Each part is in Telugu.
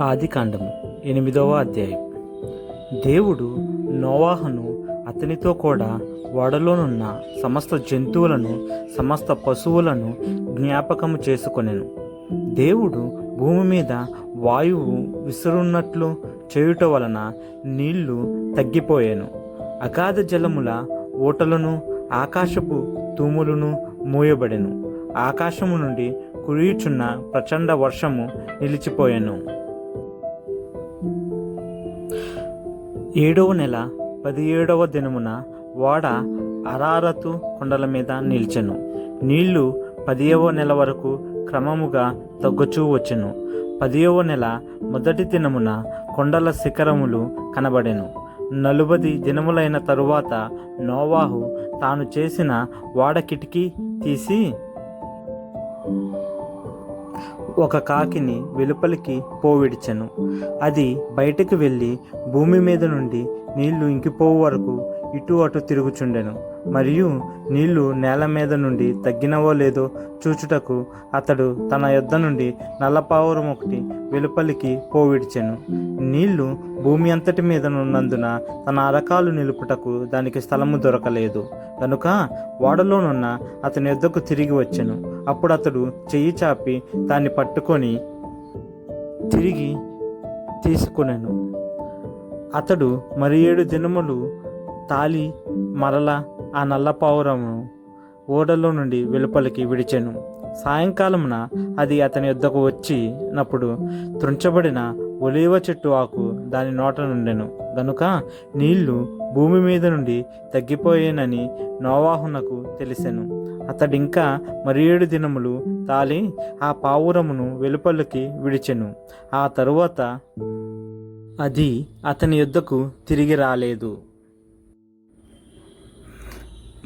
ఆది కాండము ఎనిమిదవ అధ్యాయం. దేవుడు నోవాహను అతనితో కూడా ఓడలోనున్న సమస్త జంతువులను సమస్త పశువులను జ్ఞాపకము చేసుకొనెను. దేవుడు భూమి మీద వాయువు విసురున్నట్లు చేయుట వలన నీళ్ళు తగ్గిపోయాను. అగాధ జలముల ఓటలను ఆకాశపు తూములను మూయబడెను. ఆకాశము నుండి కురియుచున్న ప్రచండ వర్షము నిలిచిపోయాను. ఏడవ నెల పదిహేడవ దినమున ఓడ అరారతు కొండల మీద నిలిచెను. నీళ్ళు పదియవ నెల వరకు క్రమముగా తగ్గుచూ వచ్చెను. పదియవ నెల మొదటి దినమున కొండల శిఖరములు కనబడెను. నలుబది దినములైన తరువాత నోవాహు తాను చేసిన వాడ కిటికీ తీసి ఒక కాకిని వెలుపలికి పోవిడిచెను. అది బయటకు వెళ్ళి భూమి మీద నుండి నీళ్ళు ఇంకిపోవు వరకు ఇటు అటు తిరుగుచుండెను. మరియు నీళ్ళు నేల మీద నుండి తగ్గినవో లేదో చూచుటకు అతడు తన యొద్ద నుండి నల్లపావురం ఒకటి వెలుపలికి పోవిడిచెను. నీళ్ళు భూమి అంతటి మీద ఉన్నందున తన అరకాలు నిలుపుటకు దానికి స్థలము దొరకలేదు. కనుక ఓడలోనున్న అతని యొద్దకు తిరిగి వచ్చెను. అప్పుడు అతడు చెయ్యి చాపి దాన్ని పట్టుకొని తిరిగి తీసుకునెను. అతడు మరి ఏడు దినములు తాలి మరల ఆ నల్లపావురమును ఓడలో నుండి వెలుపలికి విడిచెను. సాయంకాలమున అది అతని యొద్దకు వచ్చినప్పుడు త్రుంచబడిన ఒలీవ చెట్టు ఆకు దాని నోట నుండెను. గనుక నీళ్ళు భూమి మీద నుండి తగ్గిపోయేనని నోవాహునకు తెలిసెను. అతడింకా మరి ఏడు దినములు తాలి ఆ పావురమును వెలుపలికి విడిచెను. ఆ తరువాత అది అతని యొద్దకు తిరిగి రాలేదు.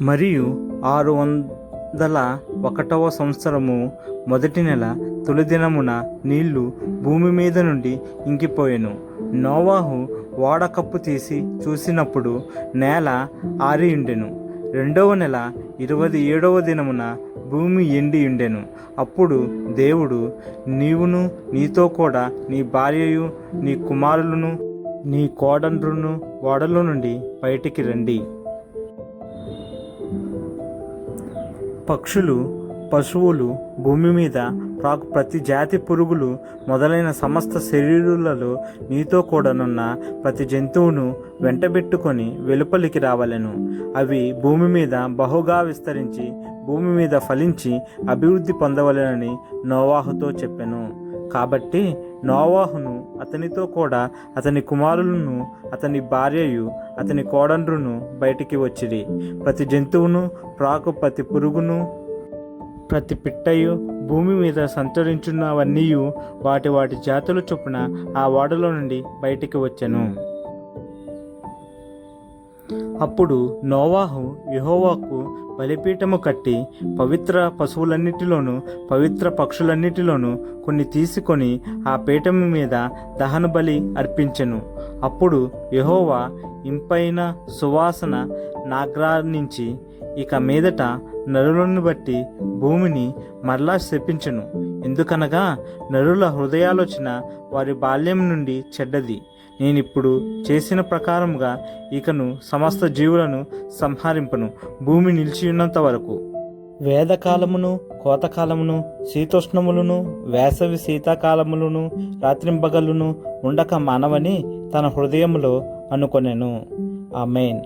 మరియు ఆరు వందల ఒకటవ సంవత్సరము మొదటి నెల తొలి దినమున నీళ్ళు భూమి మీద నుండి ఇంకిపోయెను. నోవాహు ఓడ కప్పు తీసి చూసినప్పుడు నేల ఆరియుండెను. రెండవ నెల ఇరవై ఏడవ దినమున భూమి ఎండి ఉండెను. అప్పుడు దేవుడు నీవును నీతో కూడా నీ భార్యయు నీ కుమారులను నీ కోడండ్రును ఓడలో నుండి బయటికి రండి. పక్షులు పశువులు భూమి మీద రాకు ప్రతి జాతి పురుగులు మొదలైన సమస్త శరీరులలో నీతో కూడానున్న ప్రతి జంతువును వెంటబెట్టుకొని వెలుపలికి రావలెను. అవి భూమి మీద బహుగా విస్తరించి భూమి మీద ఫలించి అభివృద్ధి పొందవలెనని నోవాహుతో చెప్పెను. కాబట్టి నోవాహును అతనితో కూడా అతని కుమారులను అతని భార్యయు అతని కోడండ్రును బయటికి వచ్చిరి. ప్రతి జంతువును ప్రాకు ప్రతి పురుగును ప్రతి పిట్టయు భూమి మీద సంచరించున్నవన్నీ వాటి వాటి జాతుల చొప్పున ఆ ఓడలో నుండి బయటికి వచ్చెను. అప్పుడు నోవాహు యహోవాకు బలిపీఠము కట్టి పవిత్ర పశువులన్నిటిలోనూ పవిత్ర పక్షులన్నిటిలోనూ కొన్ని తీసుకొని ఆ పీఠము మీద దహన బలి అర్పించెను. అప్పుడు యహోవా ఇంపైన సువాసన నాగ్రానించి ఇక మీదట నరులను బట్టి భూమిని మరలా శపించను. ఎందుకనగా నరుల హృదయాలోచన వారి బాల్యం నుండి చెడ్డది. నేనిప్పుడు చేసిన ప్రకారముగా ఇకను సమస్త జీవులను సంహరింపను. భూమి నిలిచియున్నంత వరకు. వేదకాలమును కోతకాలమును శీతోష్ణములను వేసవి శీతాకాలములను రాత్రింబగలును ఉండక మానవని తన హృదయములో అనుకొనెను. ఆ మెయిన్